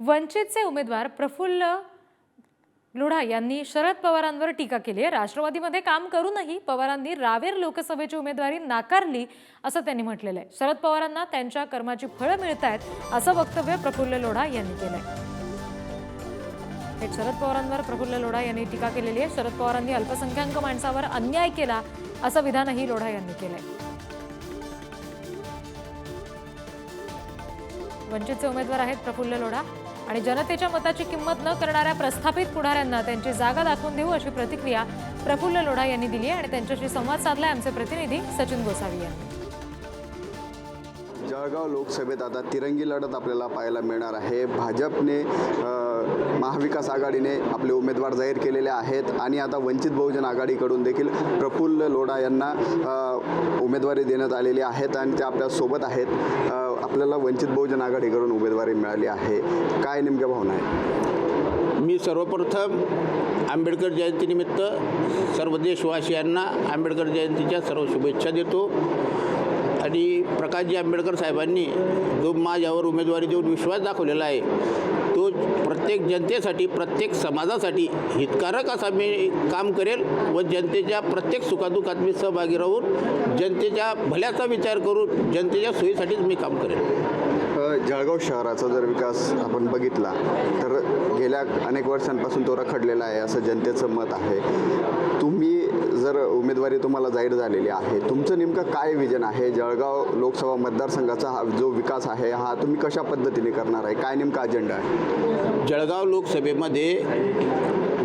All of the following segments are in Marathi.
वंचितचे उमेदवार प्रफुल्ल लोढा यांनी शरद पवारांवर टीका केली आहे. राष्ट्रवादीमध्ये काम करूनही पवारांनी रावेर लोकसभेची उमेदवारी नाकारली असं त्यांनी म्हटलेलं आहे. शरद पवारांना त्यांच्या कर्माची फळं मिळत आहेत असं वक्तव्य प्रफुल्ल लोढा यांनी केलं आहे शरद पवारांवर प्रफुल्ल लोढा यांनी टीका केलेली आहे. शरद पवारांनी अल्पसंख्याक माणसावर अन्याय केला असं विधानही लोढा यांनी केलंय. वंचितचे उमेदवार आहेत प्रफुल्ल लोढा. आणि जनतेच्या मताची किंमत न करणाऱ्या प्रस्थापित पुढाऱ्यांना त्यांची जागा दाखवून देऊ अशी प्रतिक्रिया प्रफुल्ल लोढा यांनी दिली आहे. आणि त्यांच्याशी संवाद साधलाय आमचे प्रतिनिधी सचिन गोसावी. यांनी जळगाव लोकसभेत आता तिरंगी लढत आपल्याला पाहायला मिळणार आहे. भाजपने महाविकास आघाडीने आपले उमेदवार जाहीर केलेले आहेत. आणि आता वंचित बहुजन आघाडीकडून देखील प्रफुल्ल लोढा यांना उमेदवारी देण्यात आलेली आहेत आणि ते आपल्यासोबत आहेत. आपल्याला वंचित बहुजन आघाडीकडून उमेदवारी मिळाली आहे. काय नेमक्या भावना आहे मी सर्वप्रथम आंबेडकर जयंतीनिमित्त सर्व देशवासियांना आंबेडकर जयंतीच्या सर्व शुभेच्छा देतो. आणि प्रकाशजी आंबेडकर साहेबांनी जो माझ्यावर उमेदवारी देऊन विश्वास दाखवलेला आहे तो प्रत्येक जनतेसाठी प्रत्येक समाजासाठी हितकारक असा मी काम करेल व जनतेच्या प्रत्येक सुखादुखात मी सहभागी राहून जनतेच्या भल्याचा विचार करून जनतेच्या सोयीसाठीच मी काम करेल. जळगाव शहराचा जर विकास आपण बघितला तर गेल्या अनेक वर्षांपासून तो रखडलेला आहे असं जनतेचं मत आहे. तुम्ही जर उमेदवारी तुम्हाला जाहीर झालेली आहे तुमचं नेमकं काय विजन आहे? जळगाव लोकसभा मतदारसंघाचा हा जो विकास आहे हा तुम्ही कशा पद्धतीने करणार आहे? काय नेमका अजेंडा आहे? जळगाव लोकसभेमध्ये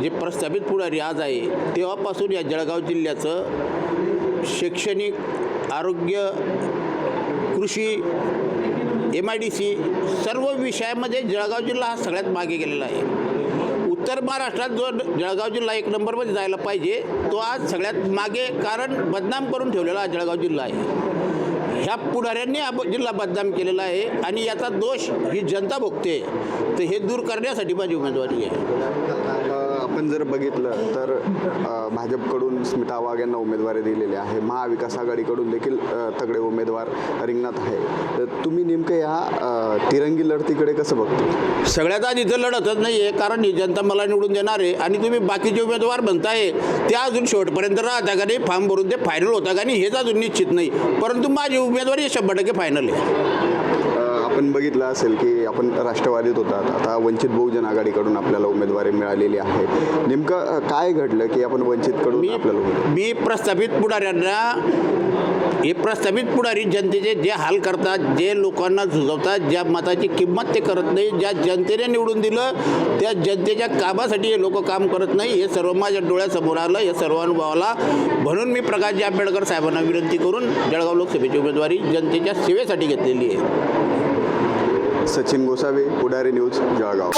जे प्रस्थापित पुढारी आज आहे तेव्हापासून या जळगाव जिल्ह्याचं शैक्षणिक आरोग्य कृषी एम आय डी सी सर्व विषयामध्ये जळगाव जिल्हा हा सगळ्यात मागे गेलेला आहे. उत्तर महाराष्ट्रात जो जळगाव जिल्हा एक नंबरमध्ये जायला पाहिजे तो आज सगळ्यात मागे कारण बदनाम करून ठेवलेला हा जळगाव जिल्हा आहे. ह्या पुढाऱ्यांनी हा जिल्हा बदनाम केलेला आहे आणि याचा दोष ही जनता भोगते तर हे दूर करण्यासाठी माझी उमेदवारी आहे. आपण जर बघितलं तर भाजपकडून स्मिता वाघ यांना उमेदवारी दिलेली आहे. महाविकास आघाडीकडून देखील तगडे उमेदवार रिंगणात आहे. तर तुम्ही नेमकं या तिरंगी लढतीकडे कसं बघतो? सगळ्यात आधी तर लढतच नाही आहे कारण ही जनता मला निवडून देणार आहे आणि तुम्ही बाकीचे उमेदवार म्हणताय ते अजून शेवटपर्यंत राहता का नाही फॉर्म भरून ते फायनल होता का नाही हेच अजून निश्चित नाही. परंतु माझी उमेदवारी शंभर टक्के फायनल आहे. आपण बघितलं असेल की आपण राष्ट्रवादीत होतात आता वंचित बहुजन आघाडीकडून आपल्याला उमेदवारी मिळालेली आहे. नेमकं काय घडलं की आपण वंचितकडून आपल्याला मी प्रस्थापित पुढाऱ्यांना हे प्रस्थापित पुढारी जनतेचे जे हाल करतात जे लोकांना झुजवतात ज्या मताची किंमत ते करत नाही ज्या जनतेने निवडून दिलं त्या जनतेच्या कामासाठी हे लोक काम करत नाही. हे सर्व माझ्या डोळ्यासमोर आलं हे सर्व अनुभवाला. म्हणून मी प्रकाशजी आंबेडकर साहेबांना विनंती करून जळगाव लोकसभेची उमेदवारी जनतेच्या सेवेसाठी घेतलेली आहे. सचिन गोसावे पुढारी न्यूज जळगाव.